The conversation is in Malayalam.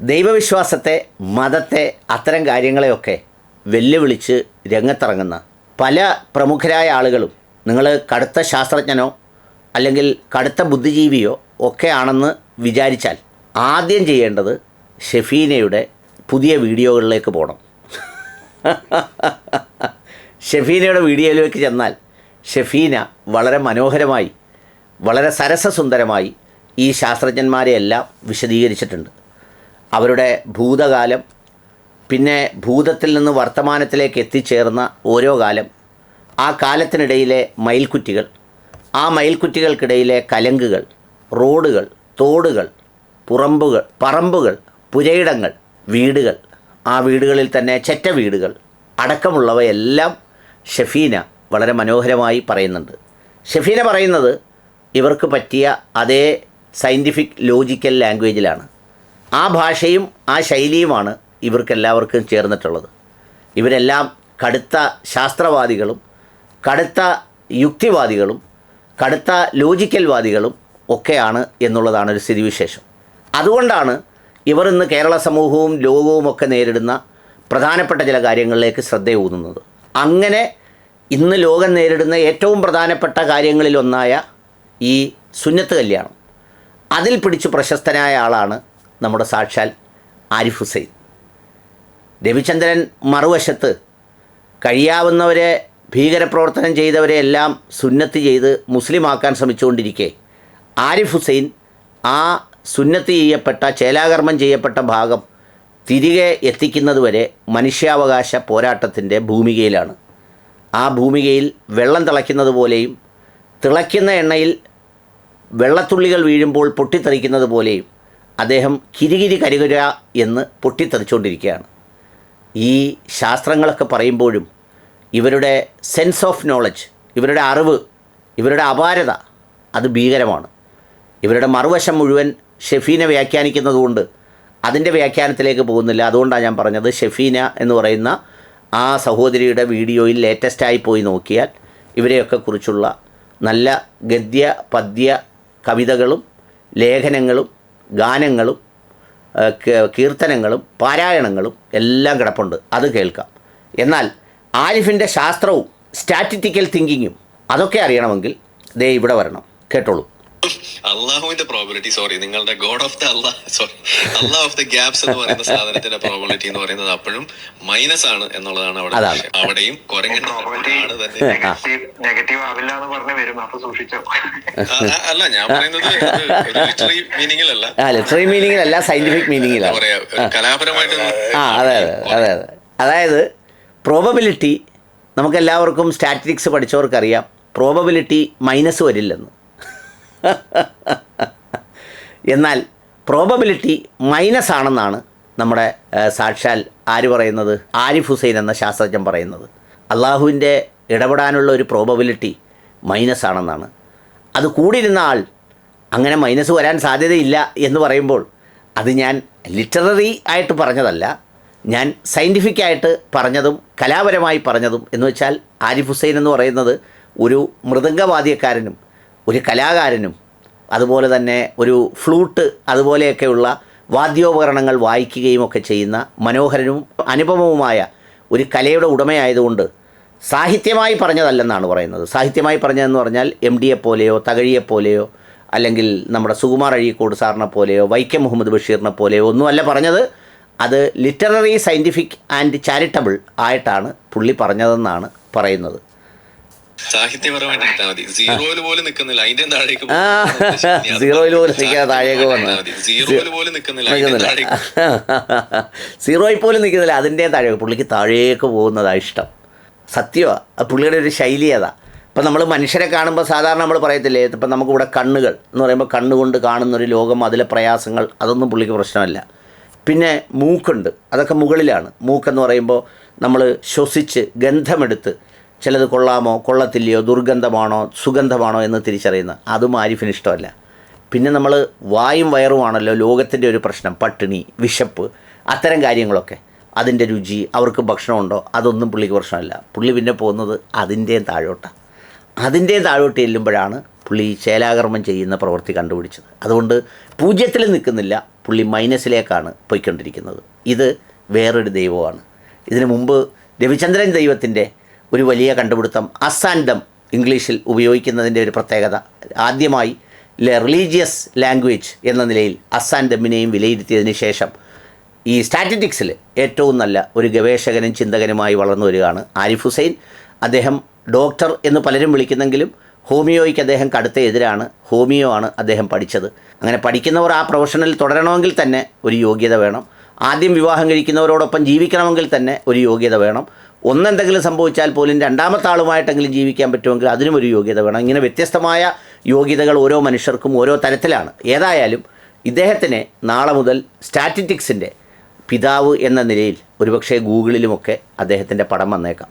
ദൈവവിശ്വാസത്തെ മതത്തെ അത്തരം കാര്യങ്ങളെയൊക്കെ വെല്ലുവിളിച്ച് രംഗത്തിറങ്ങുന്ന പല പ്രമുഖരായ ആളുകളും നിങ്ങൾ കടുത്ത ശാസ്ത്രജ്ഞനോ അല്ലെങ്കിൽ കടുത്ത ബുദ്ധിജീവിയോ ഒക്കെ ആണെന്ന് വിചാരിച്ചാൽ ആദ്യം ചെയ്യേണ്ടത് ഷെഫീനയുടെ പുതിയ വീഡിയോകളിലേക്ക് പോകണം. ഷെഫീനയുടെ വീഡിയോയിലേക്ക് ചെന്നാൽ ഷെഫീന വളരെ മനോഹരമായി വളരെ സരസസുന്ദരമായി ഈ ശാസ്ത്രജ്ഞന്മാരെയെല്ലാം വിശദീകരിച്ചിട്ടുണ്ട്. അവരുടെ ഭൂതകാലം പിന്നെ ഭൂതത്തിൽ നിന്ന് വർത്തമാനത്തിലേക്ക് എത്തിച്ചേർന്ന ഓരോ കാലം ആ കാലത്തിനിടയിലെ മയിൽക്കുറ്റികൾ ആ മയിൽക്കുറ്റികൾക്കിടയിലെ കലങ്കുകൾ റോഡുകൾ തോടുകൾ പുറമ്പുകൾ പറമ്പുകൾ പുരയിടങ്ങൾ വീടുകൾ ആ വീടുകളിൽ തന്നെ ചെറ്റ വീടുകൾ അടക്കമുള്ളവയെല്ലാം ഷെഫീന വളരെ മനോഹരമായി പറയുന്നുണ്ട്. ഷെഫീന പറയുന്നത് ഇവർക്ക് പറ്റിയ അതേ സയന്റിഫിക് ലോജിക്കൽ ലാംഗ്വേജിലാണ് ആ ഭാഷയും ആ ശൈലിയുമാണ് ഇവർക്കെല്ലാവർക്കും ചേർന്നിട്ടുള്ളത്. ഇവരെല്ലാം കടുത്ത ശാസ്ത്രവാദികളും കടുത്ത യുക്തിവാദികളും കടുത്ത ലോജിക്കൽവാദികളും ഒക്കെയാണ് എന്നുള്ളതാണ് ഒരു സ്ഥിതിവിശേഷം. അതുകൊണ്ടാണ് ഇവർ ഇന്ന് കേരള സമൂഹവും ലോകവും ഒക്കെ നേരിടുന്ന പ്രധാനപ്പെട്ട ചില കാര്യങ്ങളിലേക്ക് ശ്രദ്ധയൂന്നുന്നത് അങ്ങനെ ഇന്ന് ലോകം നേരിടുന്ന ഏറ്റവും പ്രധാനപ്പെട്ട കാര്യങ്ങളിലൊന്നായ ഈ സുന്നത്ത് കല്യാണം. അതിൽ പിടിച്ച് പ്രശസ്തനായ ആളാണ് നമ്മുടെ സാക്ഷാൽ ആരിഫ് ഹുസൈൻ. രവിചന്ദ്രൻ മറുവശത്ത് കഴിയാവുന്നവരെ ഭീകരപ്രവർത്തനം ചെയ്തവരെ എല്ലാം സുന്നത്ത് ചെയ്ത് മുസ്ലിമാക്കാൻ ശ്രമിച്ചുകൊണ്ടിരിക്കെ ആരിഫ് ഹുസൈൻ ആ സുന്നത്ത് ചെയ്യപ്പെട്ട ചേലാകർമ്മം ചെയ്യപ്പെട്ട ഭാഗം തിരികെ എത്തിക്കുന്നതുവരെ മനുഷ്യാവകാശ പോരാട്ടത്തിന്റെ ഭൂമികയിലാണ്. ആ ഭൂമികയിൽ വെള്ളം തിളയ്ക്കുന്നത് പോലെയും തിളയ്ക്കുന്ന എണ്ണയിൽ വെള്ളത്തുള്ളികൾ വീഴുമ്പോൾ പൊട്ടിത്തെറിക്കുന്നത് പോലെയും അദ്ദേഹം കിരികിരി കരുകര എന്ന് പൊട്ടിത്തെറിച്ചുകൊണ്ടിരിക്കുകയാണ്. ഈ ശാസ്ത്രങ്ങളൊക്കെ പറയുമ്പോഴും ഇവരുടെ സെൻസ് ഓഫ് നോളജ് ഇവരുടെ അറിവ് ഇവരുടെ അപാരത അത് ഭീകരമാണ്. ഇവരുടെ മറുവശം മുഴുവൻ ഷെഫീനെ വ്യാഖ്യാനിക്കുന്നതുകൊണ്ട് അതിന്റെ വ്യാഖ്യാനത്തിലേക്ക് പോകുന്നില്ല. അതുകൊണ്ടാണ് ഞാൻ പറഞ്ഞത് ഷെഫീന എന്ന് പറയുന്ന ആ സഹോദരിയുടെ വീഡിയോയിൽ ലേറ്റസ്റ്റായി പോയി നോക്കിയാൽ ഇവരെയൊക്കെ കുറിച്ചുള്ള നല്ല ഗദ്യ പദ്യ കവിതകളും ലേഖനങ്ങളും ഗാനങ്ങളും കീർത്തനങ്ങളും പാരായണങ്ങളും എല്ലാം കിടപ്പുണ്ട്. അത് കേൾക്കാം. എന്നാൽ ആരിഫിന്റെ ശാസ്ത്രവും സ്റ്റാറ്റിറ്റിക്കൽ തിങ്കിങ്ങും അതൊക്കെ അറിയണമെങ്കിൽ ദേ ഇവിടെ വരണം. കേട്ടോളൂ. അള്ളാഹുവിന്റെ പ്രോബിലിറ്റി സോറി നിങ്ങളുടെ god of the Allah sorry Allah of the gaps എന്ന് പറയുന്ന സാധനത്തിന്റെ പ്രോബിലിറ്റി എന്ന് പറയുന്നത് അപ്പോഴും മൈനസ് ആണ് എന്നുള്ളതാണ് അവിടെ അവിടെയും കുരങ്ങന്റെ നെഗറ്റീവ് ആവില്ല എന്ന് പറഞ്ഞു വരും അപ്പൊ സൂക്ഷിച്ചോ. അല്ല ഞാൻ പറയുന്നത് ലിറ്ററി മീനിങ്ങിലല്ല അല്ല ലിറ്റററി മീനിങ്ങിലല്ല സയന്റിഫിക് പറയാ കലാപരമായിട്ട് ആ അതെ അതെ അതെ അതെ. അതായത് പ്രോബബിലിറ്റി നമുക്കെല്ലാവർക്കും സ്റ്റാറ്റിസ്റ്റിക്സ് പഠിച്ചവർക്കറിയാം. പ്രോബബിലിറ്റി മൈനസ് വരില്ലെന്ന്. എന്നാൽ പ്രോബബിലിറ്റി മൈനസ് ആണെന്നാണ് നമ്മുടെ സാക്ഷാൽ ആര് പറയുന്നത്? ആരിഫ് ഹുസൈൻ എന്ന ശാസ്ത്രജ്ഞൻ പറയുന്നത്. അള്ളാഹുവിന്റെ ഇടപെടാനുള്ള ഒരു പ്രോബബിലിറ്റി മൈനസ് ആണെന്നാണ്. അത് കൂടിയിരുന്ന ആൾ അങ്ങനെ മൈനസ് വരാൻ സാധ്യതയില്ല എന്ന് പറയുമ്പോൾ അത് ഞാൻ ലിറ്റററി ആയിട്ട് പറഞ്ഞതല്ല. ഞാൻ സയന്റിഫിക് ആയിട്ട് പറഞ്ഞതും കലാപരമായി പറഞ്ഞതും എന്ന് വെച്ചാൽ ആരിഫ് ഹുസൈൻ എന്ന് പറയുന്നത് ഒരു മൃദംഗവാദ്യക്കാരനും ഒരു കലാകാരനും അതുപോലെ തന്നെ ഒരു ഫ്ലൂട്ട് അതുപോലെയൊക്കെയുള്ള വാദ്യോപകരണങ്ങൾ വായിക്കുകയും ഒക്കെ ചെയ്യുന്ന മനോഹരനും അനുപമവുമായ ഒരു കലയുടെ ഉടമയായതുകൊണ്ട് സാഹിത്യമായി പറഞ്ഞതല്ലെന്നാണ് പറയുന്നത്. സാഹിത്യമായി പറഞ്ഞതെന്ന് പറഞ്ഞാൽ എം ഡിയെ പോലെയോ തകഴിയെ പോലെയോ അല്ലെങ്കിൽ നമ്മുടെ സുകുമാർ അഴീക്കോട് സാറിനെ പോലെയോ വൈക്കം മുഹമ്മദ് ബഷീറിനെ പോലെയോ ഒന്നുമല്ല പറഞ്ഞത്. അത് ലിറ്റററി സയന്റിഫിക് ആൻഡ് ചാരിറ്റബിൾ ആയിട്ടാണ് പുള്ളി പറഞ്ഞതെന്നാണ് പറയുന്നത്. സാഹിത്യപരമായിട്ട് എടുത്താൽ മതി. സീറോയിൽ പോലും നിൽക്കുന്നില്ല അതിന്റെ താഴേക്ക് സീറോയിൽ പോലും നിൽക്കാതെ താഴേക്ക് വന്ന്. സീറോയിൽ പോലും നിൽക്കുന്നില്ല സീറോയിൽ പോലും അതിന്റെ താഴേക്ക് പുള്ളിക്ക് താഴേക്ക് പോകുന്നതാണ് ഇഷ്ടം. സത്യമാണ് പുള്ളിയുടെ ഒരു ശൈലി അതാ. ഇപ്പം നമ്മൾ മനുഷ്യരെ കാണുമ്പോൾ സാധാരണ നമ്മൾ പറയത്തില്ലേ ഇപ്പം നമുക്കിവിടെ കണ്ണുകൾ എന്ന് പറയുമ്പോൾ കണ്ണുകൊണ്ട് കാണുന്ന ഒരു ലോകം അതിലെ പ്രയാസങ്ങൾ അതൊന്നും പുള്ളിക്ക് പ്രശ്നമല്ല. പിന്നെ മൂക്കുണ്ട്. അതൊക്കെ മുകളിലാണ്. മൂക്കെന്ന് പറയുമ്പോൾ നമ്മൾ ശ്വസിച്ച് ഗന്ധമെടുത്ത് ചിലത് കൊള്ളാമോ കൊള്ളത്തില്ലയോ ദുർഗന്ധമാണോ സുഗന്ധമാണോ എന്ന് തിരിച്ചറിയുന്നത് അതും ആരിഫിന് ഇഷ്ടമല്ല. പിന്നെ നമ്മൾ വായും വയറുമാണല്ലോ ലോകത്തിന്റെ ഒരു പ്രശ്നം പട്ടിണി വിശപ്പ് അത്തരം കാര്യങ്ങളൊക്കെ. അതിന്റെ രുചി അവർക്ക് ഭക്ഷണമുണ്ടോ അതൊന്നും പുള്ളിക്ക് പ്രശ്നമല്ല. പുള്ളി പിന്നെ പോകുന്നത് അതിന്റെയും താഴോട്ടാണ് അതിന്റെയും താഴോട്ട് ചെല്ലുമ്പോഴാണ് പുള്ളി ചേലാകർമ്മം ചെയ്യുന്ന പ്രവൃത്തി കണ്ടുപിടിച്ചത്. അതുകൊണ്ട് പൂജ്യത്തിൽ നിൽക്കുന്നില്ല പുള്ളി മൈനസിലേക്കാണ് പോയിക്കൊണ്ടിരിക്കുന്നത്. ഇത് വേറൊരു ദൈവമാണ്. ഇതിനു മുമ്പ് രവിചന്ദ്രൻ ദൈവത്തിന്റെ ഒരു വലിയ കണ്ടുപിടുത്തം അസാൻഡം ഇംഗ്ലീഷിൽ ഉപയോഗിക്കുന്നതിന്റെ ഒരു പ്രത്യേകത. ആദ്യമായി റിലീജിയസ് ലാംഗ്വേജ് എന്ന നിലയിൽ അസാൻഡമ്മിനെയും വിലയിരുത്തിയതിന് ശേഷം ഈ സ്റ്റാറ്റിറ്റിക്സിൽ ഏറ്റവും നല്ല ഒരു ഗവേഷകനും ചിന്തകനുമായി വളർന്നു വരികയാണ് ആരിഫ് ഹുസൈൻ. അദ്ദേഹം ഡോക്ടർ എന്ന് പലരും വിളിക്കുന്നെങ്കിലും ഹോമിയോയ്ക്ക് അദ്ദേഹം കടുത്ത എതിരാണ്. ഹോമിയോ ആണ് അദ്ദേഹം പഠിച്ചത്. അങ്ങനെ പഠിക്കുന്നവർ ആ പ്രൊഫഷനിൽ തുടരണമെങ്കിൽ തന്നെ ഒരു യോഗ്യത വേണം. ആദ്യം വിവാഹം കഴിക്കുന്നവരോടൊപ്പം ജീവിക്കണമെങ്കിൽ തന്നെ ഒരു യോഗ്യത വേണം. ഒന്നെന്തെങ്കിലും സംഭവിച്ചാൽ പോലും രണ്ടാമത്തെ ആളുമായിട്ടെങ്കിലും ജീവിക്കാൻ പറ്റുമെങ്കിൽ അതിനും ഒരു യോഗ്യത വേണം. ഇങ്ങനെ വ്യത്യസ്തമായ യോഗ്യതകൾ ഓരോ മനുഷ്യർക്കും ഓരോ തരത്തിലാണ്. ഏതായാലും ഇദ്ദേഹത്തിനെ നാളെ മുതൽ സ്റ്റാറ്റിറ്റിക്സിന്റെ പിതാവ് എന്ന നിലയിൽ ഒരുപക്ഷെ ഗൂഗിളിലുമൊക്കെ അദ്ദേഹത്തിന്റെ പടം വന്നേക്കാം.